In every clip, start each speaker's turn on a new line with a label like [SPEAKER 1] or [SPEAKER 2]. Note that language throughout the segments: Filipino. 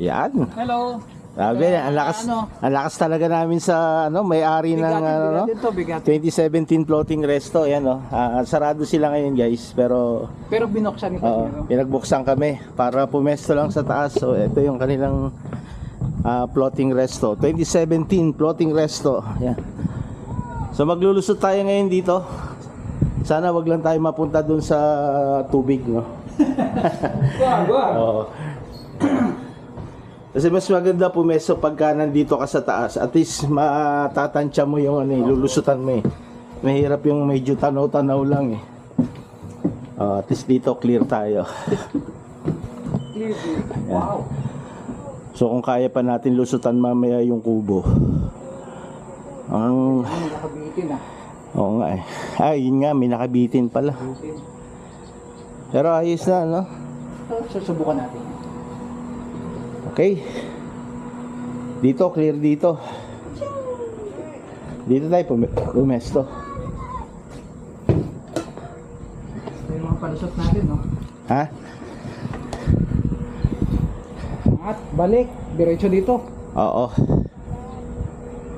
[SPEAKER 1] Yan.
[SPEAKER 2] Hello.
[SPEAKER 1] Sabi, ang lakas,
[SPEAKER 2] Ano?
[SPEAKER 1] ang lakas talaga namin sa ano, may-ari ng ano, no?
[SPEAKER 2] bigatin to, bigatin.
[SPEAKER 1] 2017 floating resto, yan oh. Ah, sarado sila ngayon, guys, pero
[SPEAKER 2] Pero binuksan ni
[SPEAKER 1] oo,
[SPEAKER 2] Pasero.
[SPEAKER 1] pinagbuksan kami para pumesto lang sa taas. So, ito yung kanilang ah, floating resto. 2017 floating resto. Yan. So, maglulusot tayo ngayon dito. Sana wag lang tayo mapunta dun sa tubig, no?
[SPEAKER 2] Guwa, guwa.
[SPEAKER 1] Oo. Kasi mas maganda pumeso pagka nandito ka sa taas. At least matatansya mo yung ano, eh, lulusutan mo eh. Mahirap yung medyo tanaw-tanaw lang eh. Oh, at least dito clear tayo.
[SPEAKER 2] Clear. Wow.
[SPEAKER 1] So kung kaya pa natin lusutan mamaya yung kubo. Ang
[SPEAKER 2] nakabitin ah.
[SPEAKER 1] Oo nga eh. Ay, yun nga, may nakabitin pala. Pero ayos na, no?
[SPEAKER 2] Susubukan natin.
[SPEAKER 1] Okay. Dito, clear dito. Dito tayo pum- pumesto.
[SPEAKER 2] Ito yung mga palusot natin, no?
[SPEAKER 1] Ha?
[SPEAKER 2] At balik. Diretso dito.
[SPEAKER 1] Oo.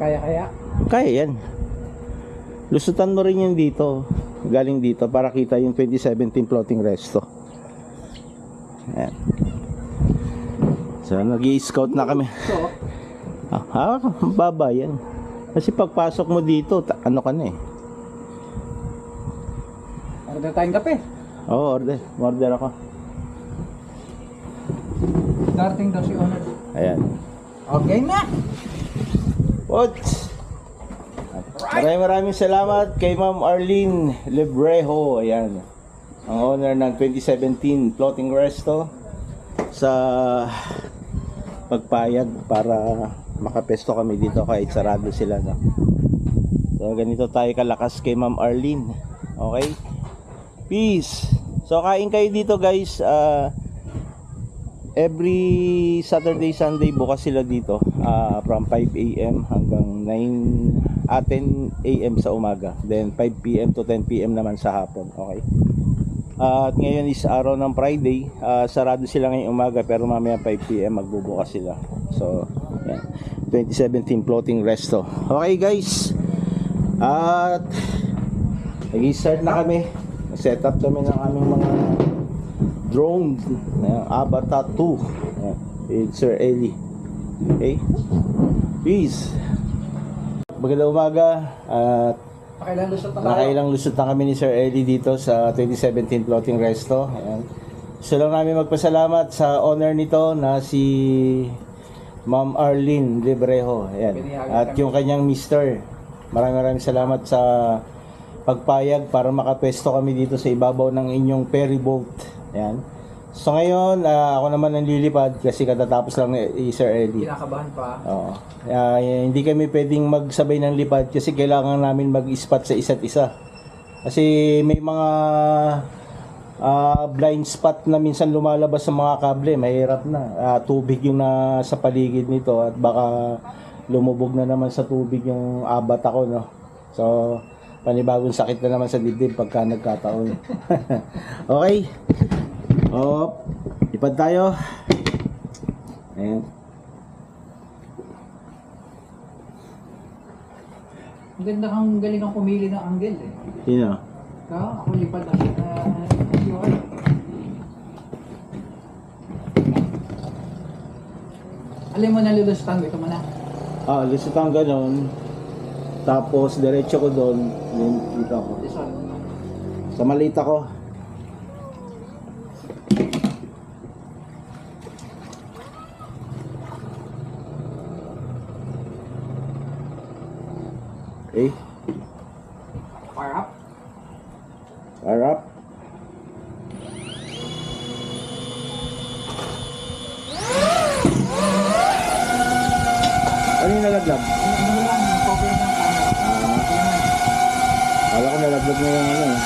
[SPEAKER 2] Kaya-kaya.
[SPEAKER 1] Kaya yan. Lusutan mo rin yan dito. Galing dito para kita yung 2017 floating resto. Ayan. So, nag scout na kami. Ah, ah, baba yan. Kasi pagpasok mo dito, ta- ano ka na eh.
[SPEAKER 2] order tayong kape.
[SPEAKER 1] Oo, order. Order ako.
[SPEAKER 2] Darting daw si owner.
[SPEAKER 1] Ayan.
[SPEAKER 2] Okay na.
[SPEAKER 1] What? Maraming maraming salamat kay Ma'am Arlene Lebrejo. Ayan. Ang owner ng 2017 Floating Resto sa pagpayag para makapesto kami dito kahit sarado sila. No? So ganito tayo kalakas kay Ma'am Arlene. Okay? Peace. So kain kayo dito guys. Ah, every Saturday, Sunday bukas sila dito ah, from 5 a.m. hanggang 9 ah, 10 a.m. sa umaga. Then 5 p.m. to 10 p.m. naman sa hapon. Okay. At ngayon is araw ng Friday. Ah, sarado sila ngayong umaga pero mamaya 5 p.m. magbubukas sila. So, yan. 2017 floating resto. Okay guys. At nag-start na kami. Set up kami ng aming mga drone na Avatar 2 Ayan, with Sir Eli okay peace magandang umaga at
[SPEAKER 2] Pakailan lusot na
[SPEAKER 1] nakailang lusot na kami ni Sir Eli dito sa 2017 floating resto Ayan. gusto lang namin magpasalamat sa owner nito na si Ma'am Arlene Librejo Ayan. at yung kanyang mister maraming maraming salamat sa pagpayag para makapwesto kami dito sa ibabaw ng inyong ferry boat. Ayan. So ngayon, ah, ako naman ang lilipad kasi katatapos lang ni Sir Eddie.
[SPEAKER 2] Kinakabahan pa.
[SPEAKER 1] Oo. Ah, hindi kami pwedeng magsabay ng lipad kasi kailangan namin mag-spot sa isa't isa. Kasi may mga ah, blind spot na minsan lumalabas sa mga kable, mahirap na. Ah, tubig yung nasa paligid nito at baka lumubog na naman sa tubig yung abat ako, no. So, panibagong sakit na naman sa dibdib pagka nagkataon. okay. Oh, ipad tayo. Ayan.
[SPEAKER 2] Ang ganda kang galing kang pumili ng angle eh.
[SPEAKER 1] Sino?
[SPEAKER 2] Ikaw, ako lipad na. Uh, yun. Alam mo na lulusutan ko, ito mo na.
[SPEAKER 1] Ah, lisot ang ganon. Tapos, diretso ko doon. Yun, dito ako.
[SPEAKER 2] One.
[SPEAKER 1] Sa malita ko. Okay.
[SPEAKER 2] Fire up.
[SPEAKER 1] Fire up. Ano yung nalaglag? Ah, kala ko nalaglag na yung ano. eh.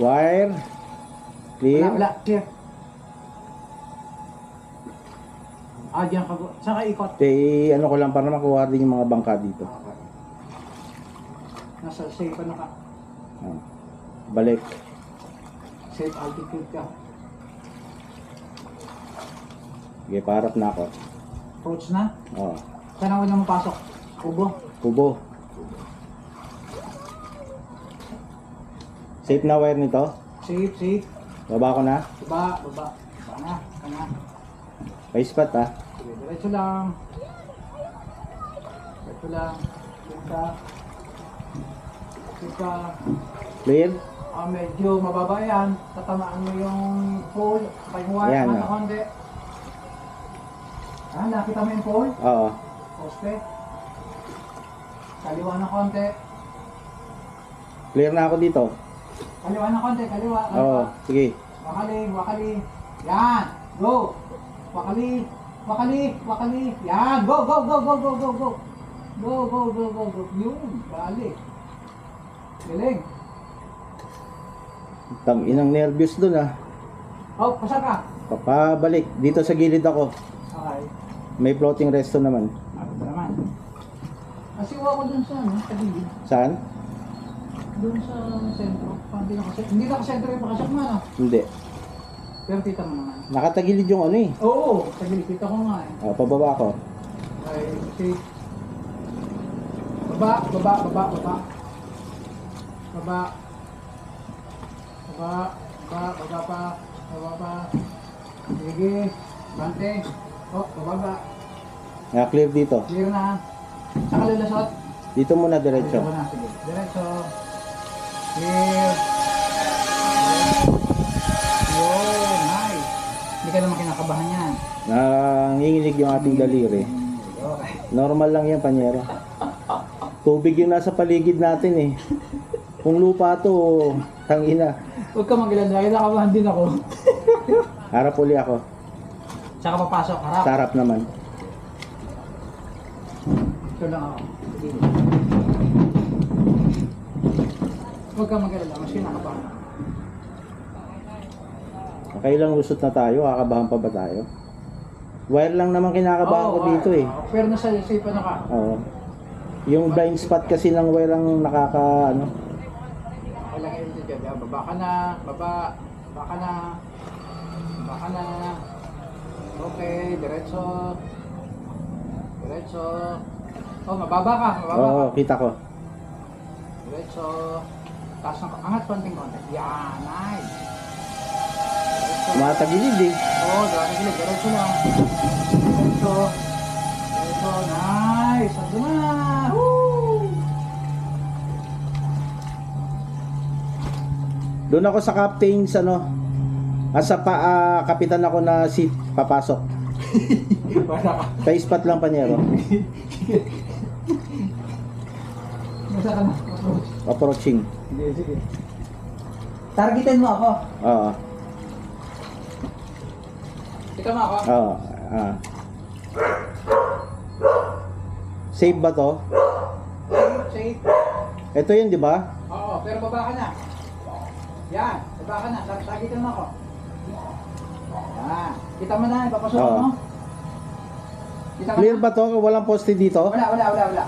[SPEAKER 1] Wire. Clear.
[SPEAKER 2] Wala, wala. Clear. Ah, diyan ka. Saan ka ikot?
[SPEAKER 1] Eh, ano ko lang para makuha din yung mga bangka dito.
[SPEAKER 2] Okay. Nasa safe ano ka?
[SPEAKER 1] Ah. Balik.
[SPEAKER 2] Safe altitude ka.
[SPEAKER 1] Sige, paharap na ako.
[SPEAKER 2] Approach na.
[SPEAKER 1] Oh.
[SPEAKER 2] Saan ako na mapasok? Kubo.
[SPEAKER 1] Kubo. Safe na wire nito?
[SPEAKER 2] Safe, safe.
[SPEAKER 1] Baba ko na.
[SPEAKER 2] Baba, baba. Baba na. Baba na.
[SPEAKER 1] May spot ah.
[SPEAKER 2] Sige, diretso lang. Diretso lang. Safe ka.
[SPEAKER 1] Clear?
[SPEAKER 2] Ah, medyo mababa yan. Tatamaan mo yung pole. Kaya mo wire
[SPEAKER 1] Yan,
[SPEAKER 2] naman
[SPEAKER 1] ah.
[SPEAKER 2] sa konti. Ah, nakita mo yung pole?
[SPEAKER 1] Oo.
[SPEAKER 2] Poste. Kaliwa na konti.
[SPEAKER 1] Clear na ako dito.
[SPEAKER 2] Kaliwa na konti, kaliwa.
[SPEAKER 1] Oo. Sige.
[SPEAKER 2] Wakali, wakali. Yan. Go. Wakali. Wakali, wakali. Yan. Go, go, go, go, go, go, go. Go, go, go, go, go. Yun. Bali. Galing.
[SPEAKER 1] Tang inang nervous dun ah.
[SPEAKER 2] Oh, pasar ka.
[SPEAKER 1] Papabalik. Dito sa gilid ako.
[SPEAKER 2] Okay.
[SPEAKER 1] May floating resto naman.
[SPEAKER 2] Ito naman. Kasi ko dun sa, ano, sa gilid.
[SPEAKER 1] Saan?
[SPEAKER 2] Dun sa sentro. Hindi nakasentro. Hindi nakasentro yung pakasok mo, ano?
[SPEAKER 1] Hindi.
[SPEAKER 2] Pero kita mo naman.
[SPEAKER 1] Nakatagilid yung ano eh.
[SPEAKER 2] Oo, sa gilid. Kita ko nga eh.
[SPEAKER 1] Oh, pababa ako.
[SPEAKER 2] Ay, okay. Baba, baba, baba, baba. Baba. Baba, baba, baba pa. Baba pa. Sige. Bante. Oh, bababa.
[SPEAKER 1] Naka-clear dito.
[SPEAKER 2] Clear na. Saka lulusot.
[SPEAKER 1] Dito muna diretso.
[SPEAKER 2] Diretso na, sige. Diretso. Clear.
[SPEAKER 1] Nanginginig yung ating daliri. Normal lang yan, panyero. Tubig yung nasa paligid natin eh. Kung lupa to, tangina.
[SPEAKER 2] Huwag ka magilan dahil nakabahan din ako.
[SPEAKER 1] Harap uli ako.
[SPEAKER 2] Saka papasok, harap.
[SPEAKER 1] Sarap naman.
[SPEAKER 2] Ito lang ako. Huwag ka mag-alala, mas kinakabahan ako.
[SPEAKER 1] Okay lang lusot na tayo, kakabahan pa ba tayo? Wire lang naman kinakabahan ko dito eh.
[SPEAKER 2] ah, Pero nasa safe ano ka?
[SPEAKER 1] Oo. Yung blind spot kasi ng wire ang nakaka ano.
[SPEAKER 2] Kailangan yun dyan. ah, Baba ka na, baba, baba ka na, baba ka na. Okay, diretso. Diretso. Oh, mababa ka, mababa
[SPEAKER 1] Oo,
[SPEAKER 2] ka.
[SPEAKER 1] kita ko.
[SPEAKER 2] Diretso. Taas ng angat konting konti. Yan, nice. Diretso.
[SPEAKER 1] Tumatagilid eh.
[SPEAKER 2] Oo, oh, dami sila. Diretso lang. Diretso. Diretso. Nice. Ando na. Woo!
[SPEAKER 1] Doon ako sa captain's ano. Asa pa ah, kapitan ako na seat papasok.
[SPEAKER 2] Wala ka.
[SPEAKER 1] Kay spot lang panyero.
[SPEAKER 2] Nasa ka na. Approach.
[SPEAKER 1] Approaching.
[SPEAKER 2] Sige, sige. Targetin mo ako.
[SPEAKER 1] Oo.
[SPEAKER 2] Kita mo ako.
[SPEAKER 1] Oo. Ah. Safe ba to?
[SPEAKER 2] Safe.
[SPEAKER 1] Ito yun, di ba?
[SPEAKER 2] Oo, pero baba ka na. Yan, baba ka na. Tar- Targetin mo ako. Yan. Kita mo na, ipapasok
[SPEAKER 1] Oo.
[SPEAKER 2] mo. Kita mo
[SPEAKER 1] Clear
[SPEAKER 2] na?
[SPEAKER 1] ba to? Walang poste dito?
[SPEAKER 2] Wala, wala, wala, wala.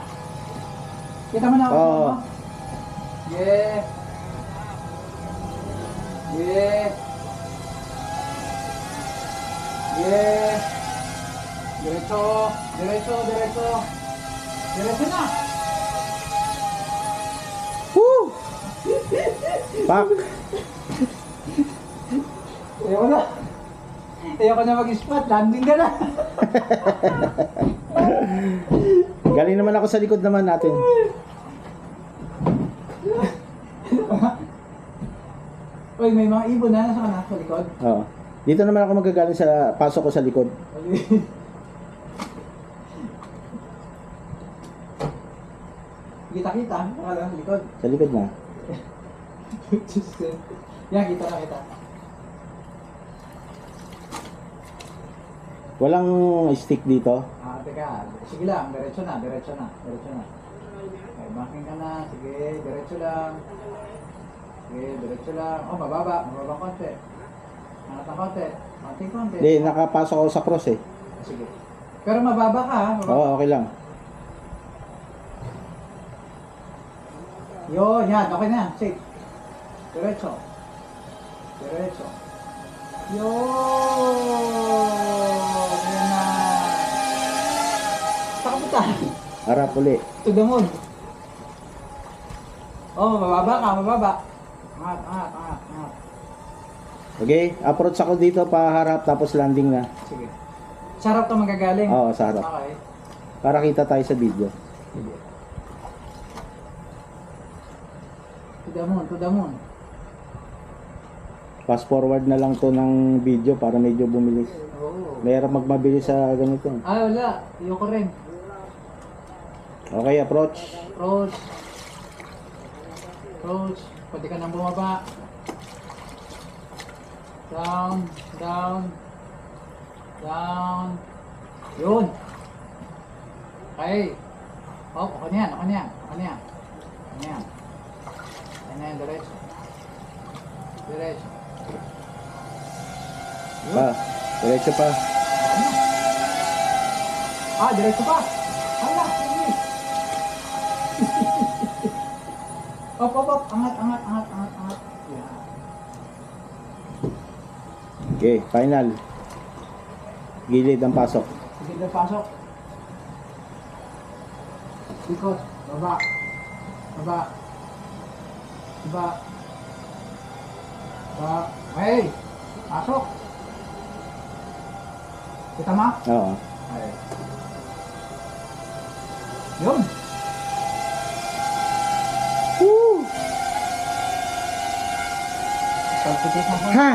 [SPEAKER 2] Kita mo na ako.
[SPEAKER 1] Oo.
[SPEAKER 2] Yeah. Yeah. Yeah. Diretso, diretso, diretso. Diretso na.
[SPEAKER 1] Woo! Pak!
[SPEAKER 2] Ayoko na. Ayoko na mag-spot. Landing ka na.
[SPEAKER 1] Galing naman ako sa likod naman natin.
[SPEAKER 2] Uy, may mga ibon na nasa kanak sa likod.
[SPEAKER 1] Oo. Dito naman ako magagaling sa pasok ko sa likod.
[SPEAKER 2] Kita-kita. Nakala sa likod.
[SPEAKER 1] Sa likod na.
[SPEAKER 2] Yan, kita na kita.
[SPEAKER 1] Walang stick dito.
[SPEAKER 2] Ah, teka. Sige lang, diretso na, diretso na, diretso na. Okay, backing ka na. Sige, diretso lang. Sige, diretso lang. Oh, mababa, mababa konti. Angat na konti. Konti konti.
[SPEAKER 1] Hindi, nakapasok ako sa cross eh.
[SPEAKER 2] Sige. Pero mababa ka ha.
[SPEAKER 1] Oo, okay lang.
[SPEAKER 2] Yun, yan. Okay na. Safe. Diretso. Diretso. Yun. Yan na. Saka punta.
[SPEAKER 1] Harap uli.
[SPEAKER 2] To the moon. Oh, mababa ka, mababa. Angat, angat, angat, angat.
[SPEAKER 1] Okay, approach ako dito, paharap, tapos landing na.
[SPEAKER 2] Sige. Sarap to magagaling.
[SPEAKER 1] Oo, sa harap.
[SPEAKER 2] Okay.
[SPEAKER 1] Para kita tayo sa video.
[SPEAKER 2] Sige. The moon, to the moon.
[SPEAKER 1] Fast forward na lang to ng video para medyo bumilis.
[SPEAKER 2] Oo.
[SPEAKER 1] Mahirap magmabilis sa ganito.
[SPEAKER 2] Ah, wala. Ayoko rin.
[SPEAKER 1] Okay, approach.
[SPEAKER 2] Approach. Approach. Pwede ka nang bumaba. Down, down, down. Yun. Okay. Oh, okay na yan, okay na yan, okay na na yan, diretso. Diretso.
[SPEAKER 1] Pa, diretso pa.
[SPEAKER 2] Na. Ah, diretso pa. Hala, sige. Op, op, op. Angat, angat, angat, angat, angat. Yan.
[SPEAKER 1] Okay, final. Gilid ang pasok.
[SPEAKER 2] Sige na pasok. Ikot. Baba. Baba. Baba. Baba. Hey! Pasok! Kita mo?
[SPEAKER 1] Oo.
[SPEAKER 2] Ay. Yun!
[SPEAKER 1] Woo!
[SPEAKER 2] Pagpitis na.
[SPEAKER 1] Ha!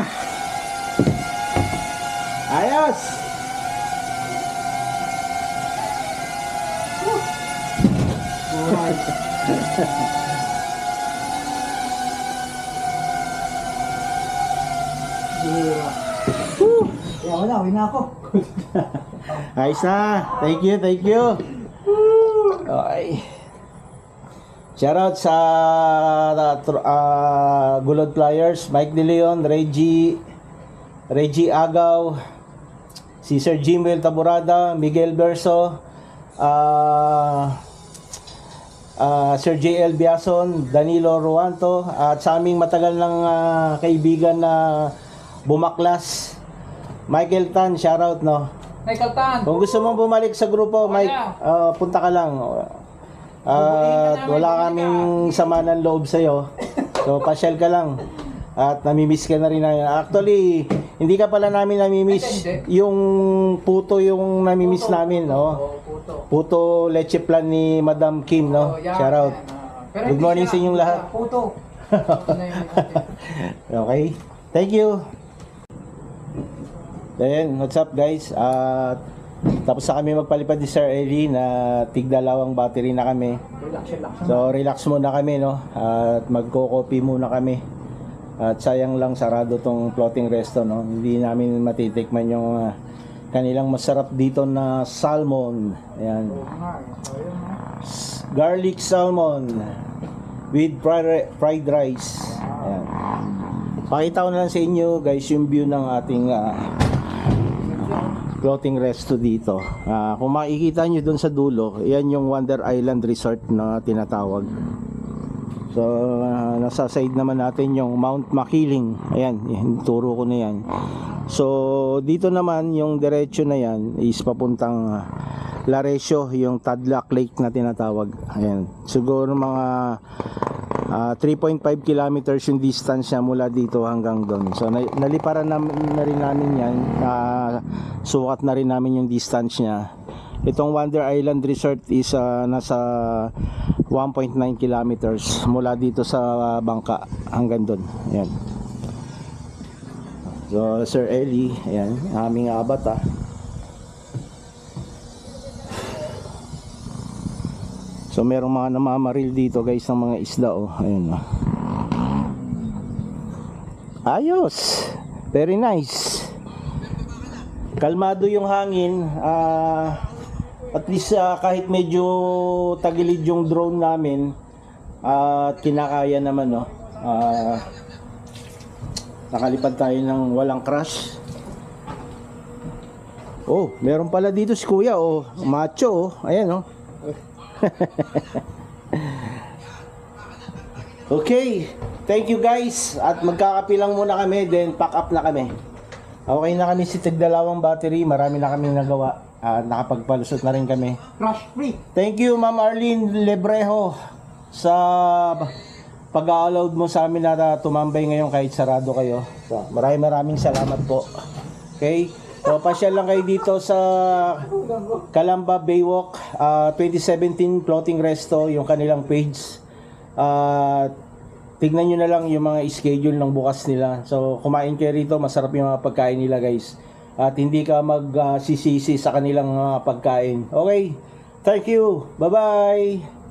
[SPEAKER 1] Ayos!
[SPEAKER 2] Kaya wala, uwi na ako.
[SPEAKER 1] Ayos na. Thank you, thank you. Okay. Shoutout sa uh, tr- uh, Gulod Flyers, Mike De Leon, Reggie, Reggie Agaw, si Sir Jimwell Taburada, Miguel Berso, uh, uh, Sir J.L. Biason, Danilo Ruanto, at sa aming matagal ng uh, kaibigan na bumaklas, Michael Tan, shoutout no.
[SPEAKER 2] Michael Tan!
[SPEAKER 1] Kung gusto mong bumalik sa grupo, Mike, ah, punta ka lang. At wala kaming sama ng loob sa'yo. So, pasyal ka lang. At namimiss ka na rin namin. Actually, hindi ka pala namin namimiss. Yung puto yung namimiss
[SPEAKER 2] Puto,
[SPEAKER 1] namin,
[SPEAKER 2] puto,
[SPEAKER 1] no?
[SPEAKER 2] Puto.
[SPEAKER 1] Puto leche plan ni Madam Kim, no?
[SPEAKER 2] Oh, yan,
[SPEAKER 1] Shout out.
[SPEAKER 2] ah.
[SPEAKER 1] Good morning sa inyong lahat.
[SPEAKER 2] Puto.
[SPEAKER 1] Okay. Thank you. Then, what's up guys? At tapos na kami magpalipad ni Sir Eli na tigdalawang battery na kami. So, relax muna kami, no? At magko-copy muna kami. At sayang lang sarado tong floating resto, no? Hindi namin matitikman yung ah, kanilang masarap dito na salmon. Ayan.
[SPEAKER 2] Eh.
[SPEAKER 1] Garlic salmon with fried, fried rice. Ayan. Pakita ko na lang sa inyo, guys, yung view ng ating ah, floating resto dito. Ah, kung makikita nyo dun sa dulo, yan yung Wonder Island Resort na tinatawag. So, ah, nasa side naman natin yung Mount Makiling. Ayan, yan, turo ko na yan. So, dito naman yung diretso na yan is papuntang ah, Laresio, yung Tadlac Lake na tinatawag. Ayan, siguro mga ah, 3.5 kilometers yung distance niya mula dito hanggang doon. So, na, naliparan na, na rin namin yan. Ah, sukat na rin namin yung distance niya. Itong Wonder Island Resort is ah, nasa 1.9 kilometers mula dito sa bangka hanggang doon. Ayan. So, Sir Eli, ayan, aming abat So, merong mga namamaril dito guys ng mga isda oh. Ayun oh. Ayos! Very nice. Kalmado yung hangin. ah at least ah, kahit medyo tagilid yung drone namin at kinakaya naman no. Ah, nakalipad tayo ng walang crash. Oh, meron pala dito si Kuya, oh. Macho, oh. Ayan, oh. okay. Thank you guys. At magkakapi lang muna kami, then pack up na kami. Okay na kami si tigdalawang battery. Marami na kami nagawa. At nakapagpalusot na rin kami.
[SPEAKER 2] Crush free.
[SPEAKER 1] Thank you, Ma'am Arlene Lebrejo, sa pag-allowed mo sa amin na tumambay ngayon kahit sarado kayo. So, maraming maraming salamat po. Okay? So, pasyal lang kayo dito sa Kalamba Baywalk, ah, 2017 Floating Resto, yung kanilang page. Ah, tignan nyo na lang yung mga schedule ng bukas nila. So, kumain kayo rito, masarap yung mga pagkain nila guys. At hindi ka magsisisi sa kanilang mga pagkain. Okay? Thank you. Bye-bye.